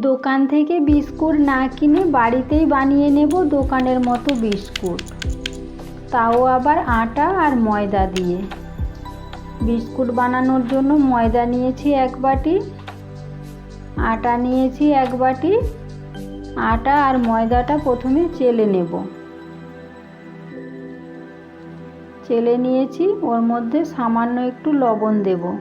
দোকান থেকে বিস্কুট না কিনে বাড়িতেই বানিয়ে নেব দোকানের মতো বিস্কুট। তাও আবার আটা আর ময়দা দিয়ে। বিস্কুট বানানোর জন্য ময়দা নিয়েছি এক বাটি, আটা নিয়েছি এক বাটি, আটা আর ময়দাটা প্রথমে চেলে নেব। চেলে নিয়েছি, ওর মধ্যে সামান্য একটু লবণ দেবো।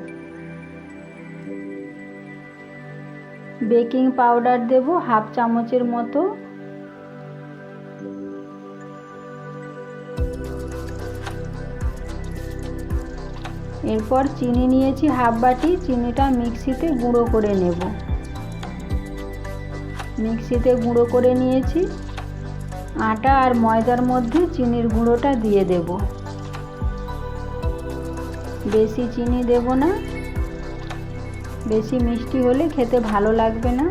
বেকিং পাউডার দেব হাফ চামচের মতো। এরপর চিনি নিয়েছি হাফ বাটি, চিনিটা মিক্সিতে গুঁড়ো করে নেব। মিক্সিতে গুঁড়ো করে নিয়েছি। আটা আর ময়দার মধ্যে চিনির গুঁড়োটা দিয়ে দেব। বেশি চিনি দেব না। বেশি মিষ্টি হলে খেতে ভালো লাগবে না।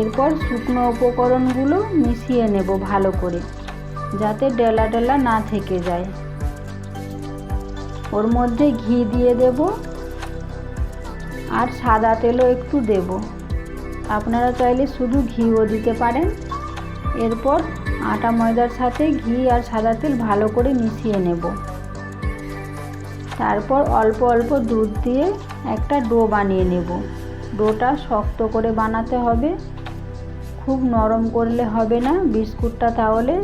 এরপর শুকনো উপকরণগুলো মিশিয়ে নেব ভালো করে, যাতে ডেলা ডেলা না থেকে যায়। ওর মধ্যে ঘি দিয়ে দেব আর সাদা তেলও একটু দেব। আপনারা চাইলে শুধু ঘিও দিতে পারেন। এরপর আটা ময়দার সাথে ঘি আর সাদা তেল ভালো করে মিশিয়ে নেব। তারপর অল্প অল্প দুধ দিয়ে একটা ডো বানিয়ে নেব। ডোটা শক্ত করে বানাতে হবে। খুব নরম করলে হবে না, বিস্কুটটা তাহলে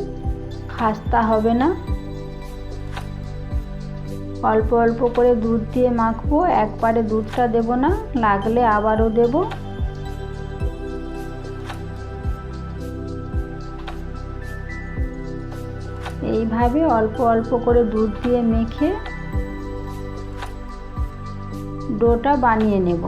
খাস্তা হবে না। অল্প অল্প করে দুধ দিয়ে মাখবো, একবারে দুধটা দেব না, লাগলে আবারও দেব। এইভাবে অল্প অল্প করে দুধ দিয়ে মেখে ডোটা বানিয়ে নেব।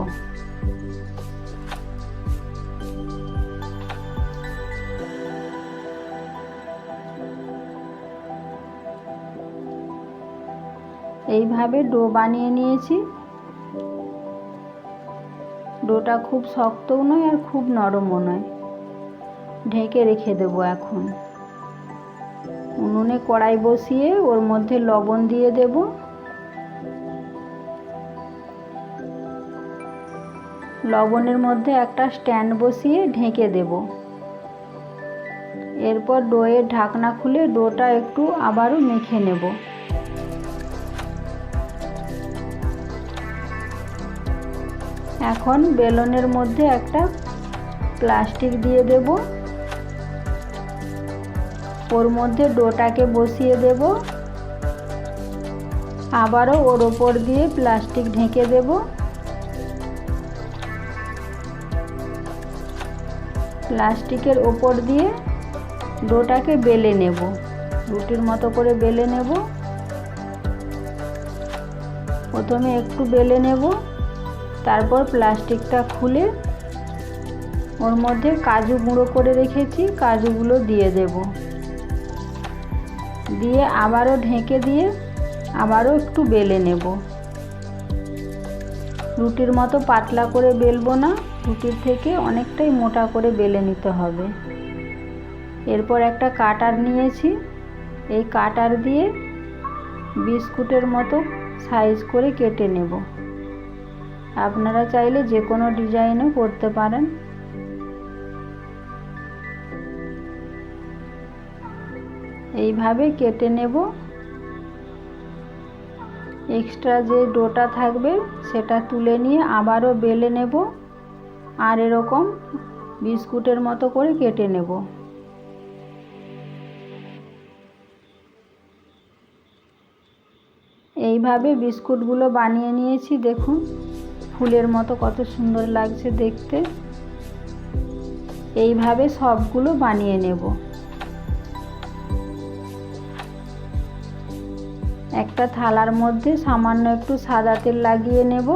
এইভাবে ডো বানিয়ে নিয়েছি। ডোটা খুব শক্তও নয় আর খুব নরমও নয়। ঢেকে রেখে দেবো এখন। উনুনে কড়াই বসিয়ে ওর মধ্যে লবণ দিয়ে দেবো। লবণের মধ্যে একটা স্ট্যান্ড বসিয়ে ঢেকে দেব। এরপর ডোয়ের ঢাকনা খুলে ডোটা একটু আবারও মেখে নেব। এখন বেলনের মধ্যে একটা প্লাস্টিক দিয়ে দেব। ওর মধ্যে ডোটাকে বসিয়ে দেব। আবারও ওর ওপর দিয়ে প্লাস্টিক ঢেকে দেবো। প্লাস্টিকের ওপর দিয়ে ডোটাকে বেলে নেব। রুটির মতো করে বেলে নেব। প্রথমে একটু বেলে নেব। তারপর প্লাস্টিকটা খুলে ওর মধ্যে কাজু গুঁড়ো করে রেখেছি, কাজুগুলো দিয়ে দেব। দিয়ে আবারও ঢেকে দিয়ে আবারও একটু বেলে নেব। রুটির মতো পাতলা করে বেলবো না। রুটির থেকে অনেকটাই মোটা করে বেলে নিতে হবে। এরপর একটা কাটার নিয়েছি। এই কাটার দিয়ে বিস্কুটের মতো সাইজ করে কেটে নেব। আপনারা চাইলে যে কোনো ডিজাইনও করতে পারেন। এইভাবে কেটে নেব। এক্সট্রা যে ডোটা থাকবে সেটা তুলে নিয়ে আবারও বেলে নেব। আর এরকম বিস্কুটের মতো করে কেটে নেব। এইভাবে বিস্কুটগুলো বানিয়ে নিয়েছি, দেখুন। ফুলের মতো কত সুন্দর লাগছে দেখতে। এইভাবে সবগুলো বানিয়ে নেব। একটা থালার মধ্যে সামান্য একটু সাদা তেল লাগিয়ে নেব।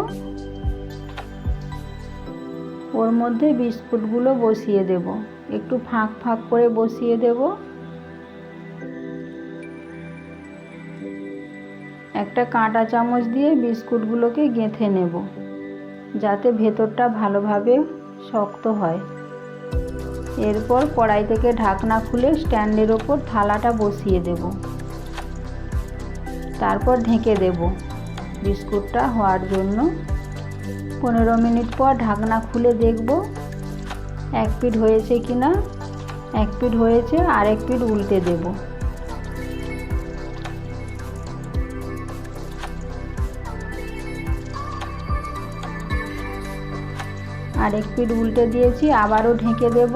ওর মধ্যে বিস্কুটগুলো বসিয়ে দেব। একটু ফাঁক ফাঁক করে বসিয়ে দেব। একটা কাঁটা চামচ দিয়ে বিস্কুটগুলোকে গেঁথে নেব, যাতে ভেতরটা ভালোভাবে শক্ত হয়। এরপর কড়াই থেকে ঢাকনা খুলে স্ট্যান্ডের ওপর থালাটা বসিয়ে দেব। তারপর ঢেকে দেব। বিস্কুটটা হওয়ার জন্য পনেরো মিনিট পর ঢাকনা খুলে দেখব এক পিঠ হয়েছে কি না। এক পিঠ হয়েছে, আর এক পিঠ উল্টে দেব। আর এক পিঠ উল্টে দিয়েছি, আবারও ঢেকে দেব।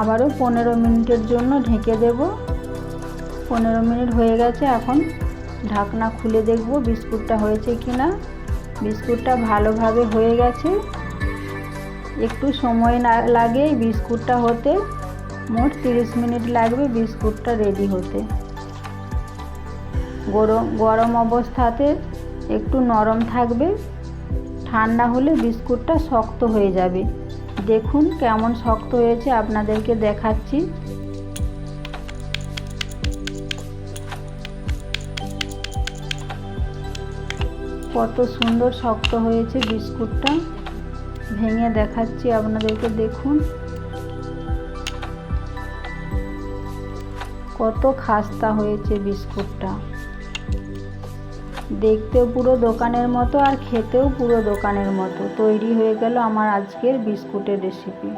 আবারও পনেরো মিনিটের জন্য ঢেকে দেব। পনেরো মিনিট হয়ে গেছে, এখন ঢাকনা খুলে দেখব বিস্কুটটা হয়েছে কি না। বিস্কুটটা ভালোভাবে হয়ে গেছে। একটু সময় না লাগে বিস্কুটটা হতে, মোট তিরিশ মিনিট লাগবে বিস্কুটটা রেডি হতে। গরম গরম অবস্থাতে একটু নরম থাকবে। ঠান্ডা হলে বিস্কুটটা শক্ত হয়ে যাবে। দেখুন কেমন শক্ত হয়েছে, আপনাদেরকে দেখাচ্ছি। কত সুন্দর শক্ত হয়েছে বিস্কুটটা। ভেঙে দেখাচ্ছি আপনাদেরকে, দেখুন। কত খাস্তা হয়েছে বিস্কুটটা। দেখতেও পুরো দোকানের মতো আর খেতেও পুরো দোকানের মতো। তৈরি হয়ে গেল আমার আজকের বিস্কুটের রেসিপি